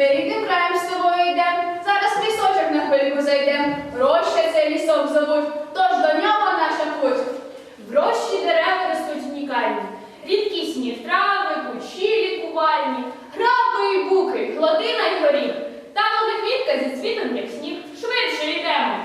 Берегим краєм з тобою йдем, зараз лісочок на хвильку зайдем, роща цей лісом зовуть, тож до нього наша путь. В рощі дерева ростуть унікальні, рідкісні трави, кущі лікувальні, граби і буки, хлодина й горіх. Та великвітка зі цвітом, як сніг, швидше йдемо.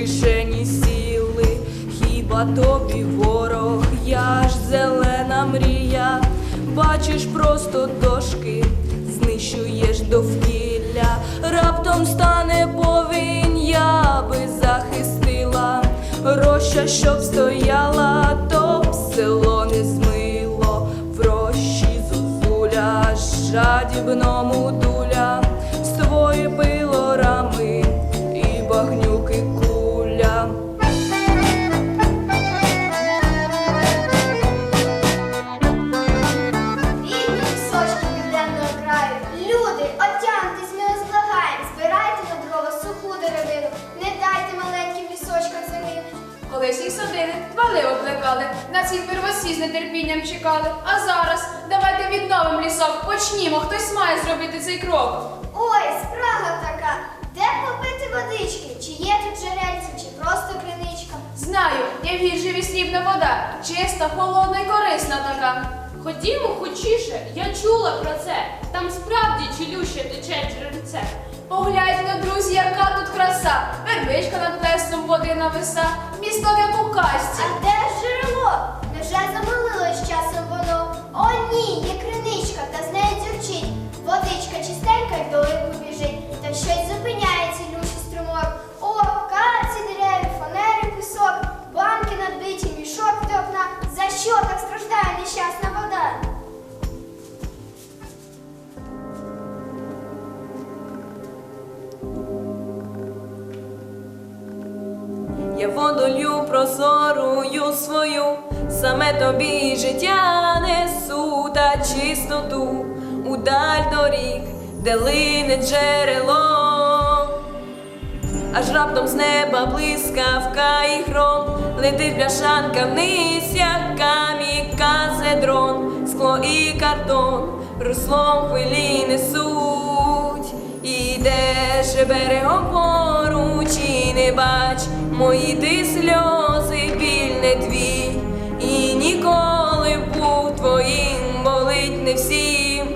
Кишені сіли. Хіба тобі ворог, я ж зелена мрія. Бачиш просто дошки, знищуєш довкілля, раптом стане повінь, я би захистила. Роща, щоб стояла, то село не змило, в рощі зозуля, жадібному дуля, Колись садили, вали облекали, на цій первосі з нетерпінням чекали. А зараз давайте відновимо лісок, почнімо, хтось має зробити цей крок. Ой, спрага така. Де попити водички? Чи є тут джерельце, чи просто криничка? Знаю, є в гіржеві срібна вода, чиста, холодна і корисна така. Ходімо хочіше, я чула про це. Там справді чилюще тече джерельце. Погляньте, друзі, яка тут краса. Вербичка над плесом води нависа, місто як у касті. А де ж джерело? Невже замолилось часом воно? О, ні, є криничка, та з нею дзюрчить. Водичка чистенька й долику біжить, та щось зупиняється, цілющий Я водолю прозорую свою, саме тобі життя несу та чистоту. Удаль доріг, де лине джерело. Аж раптом з неба блискавка і гром, летить бляшанка вниз, як камікадзе дрон, скло і картон, руслом хвилі несуть, ідеш берегом поруч і не бач, мої ти сльози, біль не твій, і ніколи був твоїм болить не всім,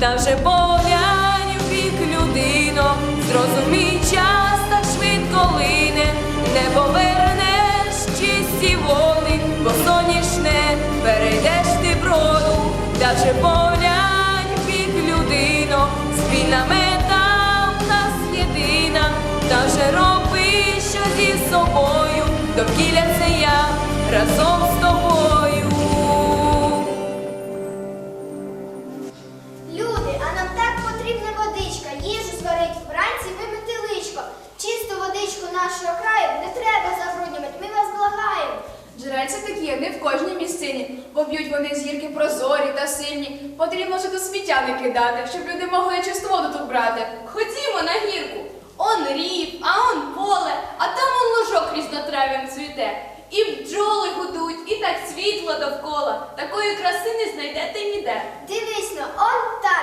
та вже поглянь в бік людино, зрозумій час так швидко лине, не повернеш чисті води, бо соняшне перейдеш ти броду, та вже поглянь в бік людино, спільна мета в нас єдина, та вже зі собою, довкілля це я разом з тобою. Люди, а нам так потрібна водичка, їжу зварить, вранці вимити личко. Чисту водичку нашого краю не треба забруднювати, ми вас благаємо. Джерельця такі не в кожній місцині, бо б'ють вони зірки прозорі та сильні. Потрібно ще до сміття не кидати, щоб люди могли чисту воду тут брати. Ходімо на гірку. Он рів, а он поле, а там он лужок різнотрав'ям цвіте. І бджоли гудуть, і так світло довкола. Такої краси не знайдете ніде. Дивись ну, он там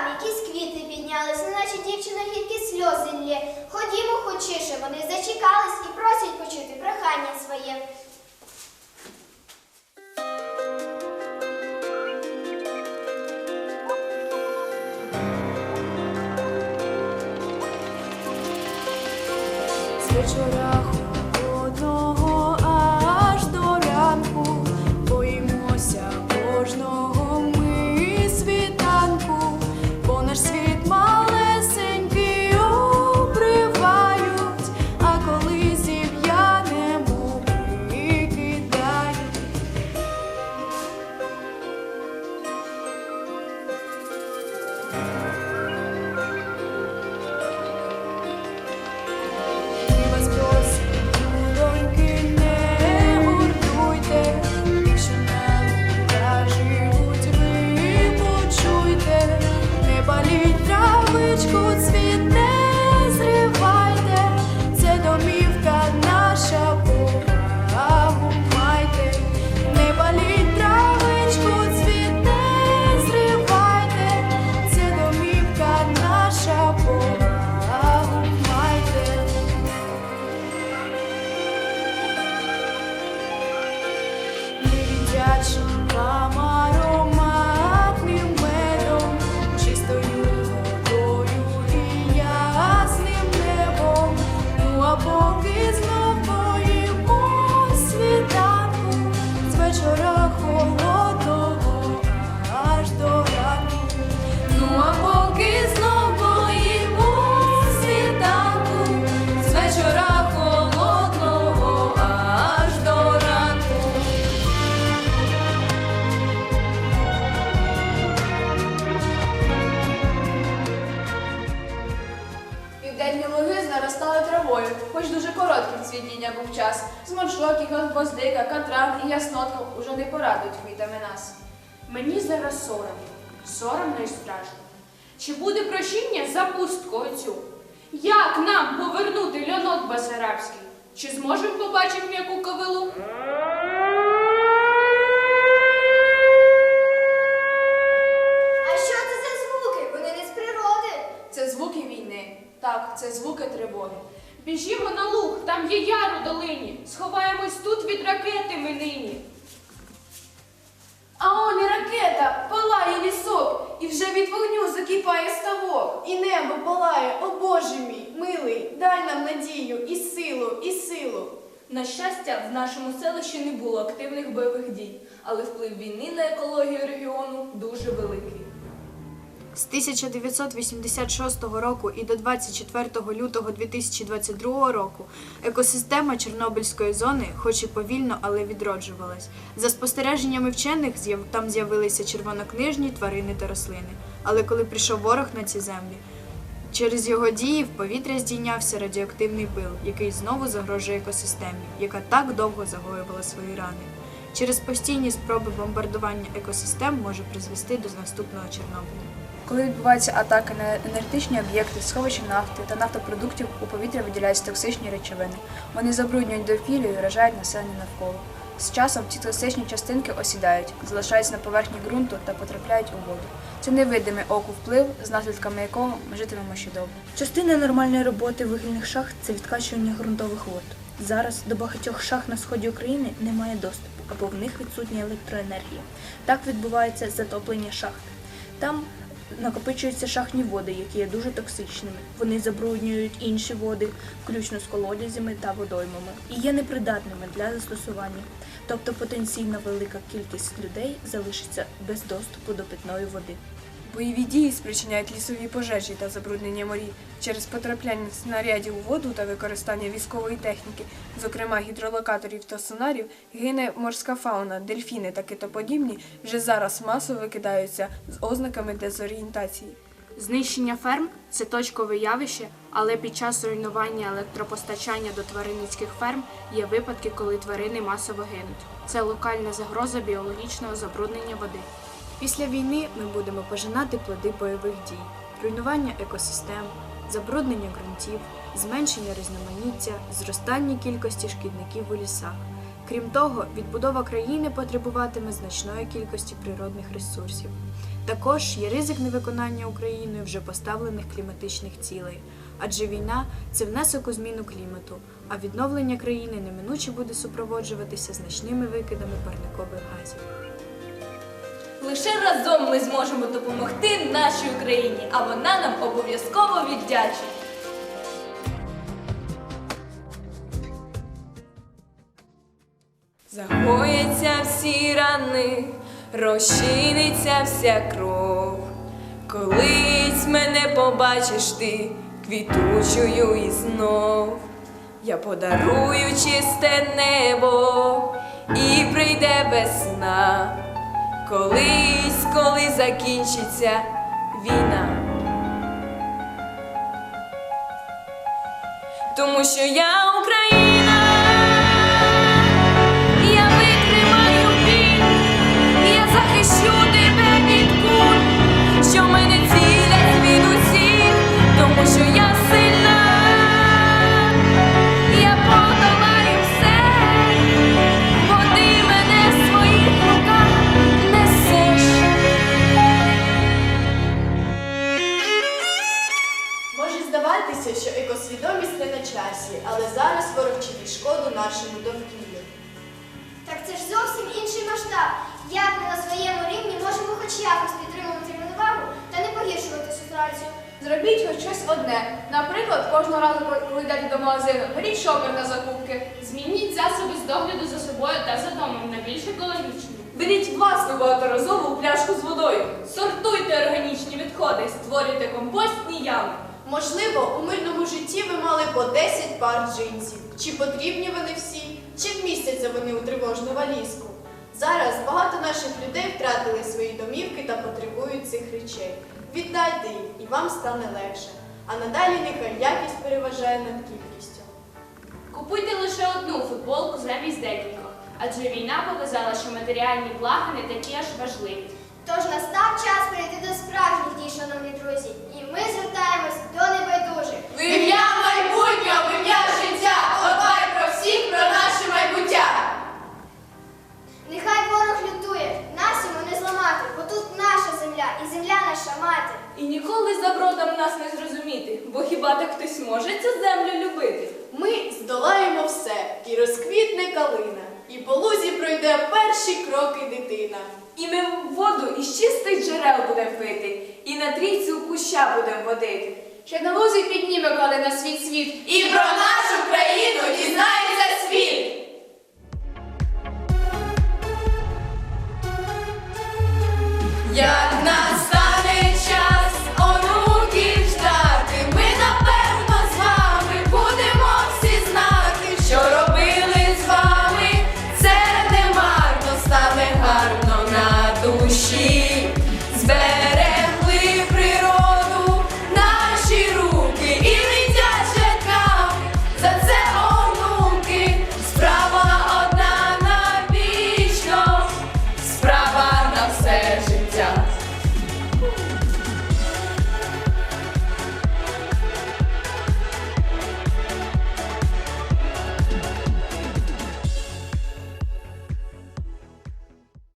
гвоздика, катран і яснотка уже не порадують квітами нас. Мені зараз соромно, соромно і страшно. Чи буде прощіння за пустку оцю? Як нам повернути льонок Басарабський? Чи зможемо побачити м'яку ковилу? А що це за звуки? Вони не з природи. Це звуки війни. Так, це звуки тривоги. Біжімо на луг, там є яр у долині. Сховаємось тут від ракети ми нині. А он і ракета, палає лісок, і вже від вогню закипає ставок. І небо палає, о Боже мій, милий, дай нам надію і силу, і силу. На щастя, в нашому селищі не було активних бойових дій, але вплив війни на екологію регіону дуже великий. З 1986 року і до 24 лютого 2022 року екосистема Чорнобильської зони, хоч і повільно, але відроджувалась. За спостереженнями вчених, там з'явилися червонокнижні тварини та рослини. Але коли прийшов ворог на ці землі, через його дії в повітря здійнявся радіоактивний пил, який знову загрожує екосистемі, яка так довго загоювала свої рани. Через постійні спроби бомбардування екосистем може призвести до наступного Чорнобиля. Коли відбуваються атаки на енергетичні об'єкти, сховища нафти та нафтопродуктів, у повітря виділяються токсичні речовини. Вони забруднюють довкілля і вражають населення навколо. З часом ці токсичні частинки осідають, залишаються на поверхні ґрунту та потрапляють у воду. Це невидимий оку вплив, з наслідками якого ми житимемо ще довго. Частина нормальної роботи вугільних шахт це відкачування ґрунтових вод. Зараз до багатьох шахт на сході України немає доступу або в них відсутня електроенергія. Так відбувається затоплення шахт. Там накопичуються шахні води, які є дуже токсичними. Вони забруднюють інші води, включно з колодязями та водоймами, і є непридатними для застосування. Тобто потенційно велика кількість людей залишиться без доступу до питної води. Бойові дії спричиняють лісові пожежі та забруднення морів через потрапляння снарядів у воду та використання військової техніки, зокрема гідролокаторів та сонарів, гине морська фауна, дельфіни та китоподібні вже зараз масово викидаються з ознаками дезорієнтації. Знищення ферм це точкове явище, але під час руйнування електропостачання до тваринницьких ферм є випадки, коли тварини масово гинуть. Це локальна загроза біологічного забруднення води. Після війни ми будемо пожинати плоди бойових дій, руйнування екосистем, забруднення ґрунтів, зменшення різноманіття, зростання кількості шкідників у лісах. Крім того, відбудова країни потребуватиме значної кількості природних ресурсів. Також є ризик невиконання Україною вже поставлених кліматичних цілей, адже війна це внесок у зміну клімату, а відновлення країни неминуче буде супроводжуватися значними викидами парникових газів. Лише разом ми зможемо допомогти нашій Україні, а вона нам обов'язково віддячить. Загояться всі рани, розчиниться вся кров. Колись мене побачиш ти квітучою і знов. Я подарую чисте небо і прийде весна. Колись, коли закінчиться війна. Тому що я Україна. Масштаб. Як ми на своєму рівні можемо хоч якось підтримувати рівновагу та не погіршувати ситуацію? Зробіть хоч щось одне. Наприклад, кожного разу, коли йдете до магазину, беріть шопер на закупки. Змініть засоби з догляду за собою та за домом на більш екологічні. Беріть власну багаторазову пляшку з водою, сортуйте органічні відходи, створюйте компостні ями. Можливо, у мирному житті ви мали по 10 пар джинсів. Чи потрібні вони всі, чи вмістяться вони у тривожну валізку? Зараз багато наших людей втратили свої домівки та потребують цих речей. Віддайте їх, і вам стане легше. а надалі нехай якість переважає над кількістю. Купуйте лише одну футболку замість декількох, адже війна показала, що матеріальні блага не такі аж важливі. Тож настав час перейти до справжніх дій, шановні друзі, і ми звертаємось до небайдужих. калина, і по лузі пройде перші кроки дитина. І ми воду із чистих джерел будемо пити, і на трійці у куща будемо водити. Ще на лузі підніме калина світ світ. І про нашу країну дізнається світ. Я